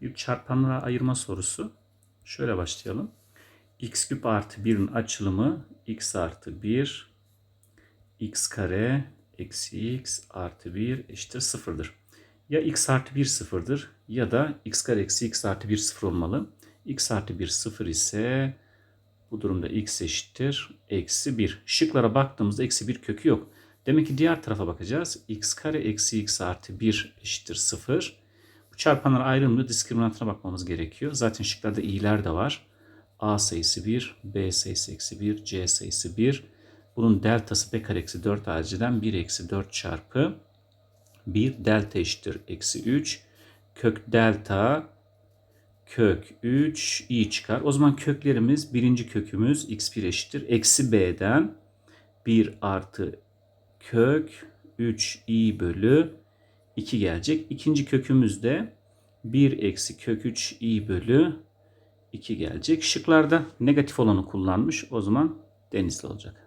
Bir çarpanlara ayırma sorusu. Şöyle başlayalım. x küp artı 1'in açılımı x artı 1 x kare eksi x artı 1 eşittir sıfırdır. Ya x artı 1 sıfırdır ya da x kare eksi x artı 1 sıfır olmalı. x artı 1 sıfır ise bu durumda x eşittir eksi 1. Şıklara baktığımızda eksi 1 kökü yok. Demek ki diğer tarafa bakacağız. x kare eksi x artı 1 eşittir 0. Çarpanlar ayrımlı diskriminantına bakmamız gerekiyor. Zaten şıklarda i'ler de var. a sayısı 1, b sayısı eksi 1, c sayısı 1. Bunun deltası b kare eksi 4 hariciden 1 eksi 4 çarpı 1 delta eşittir eksi 3. Kök delta kök 3 i çıkar. O zaman köklerimiz birinci kökümüz x1 eşittir. Eksi b'den 1 artı kök 3 i bölü 2 gelecek. İkinci kökümüz de 1 eksi kök 3 i bölü 2 gelecek. Şıklarda negatif olanı kullanmış. O zaman denizli olacak.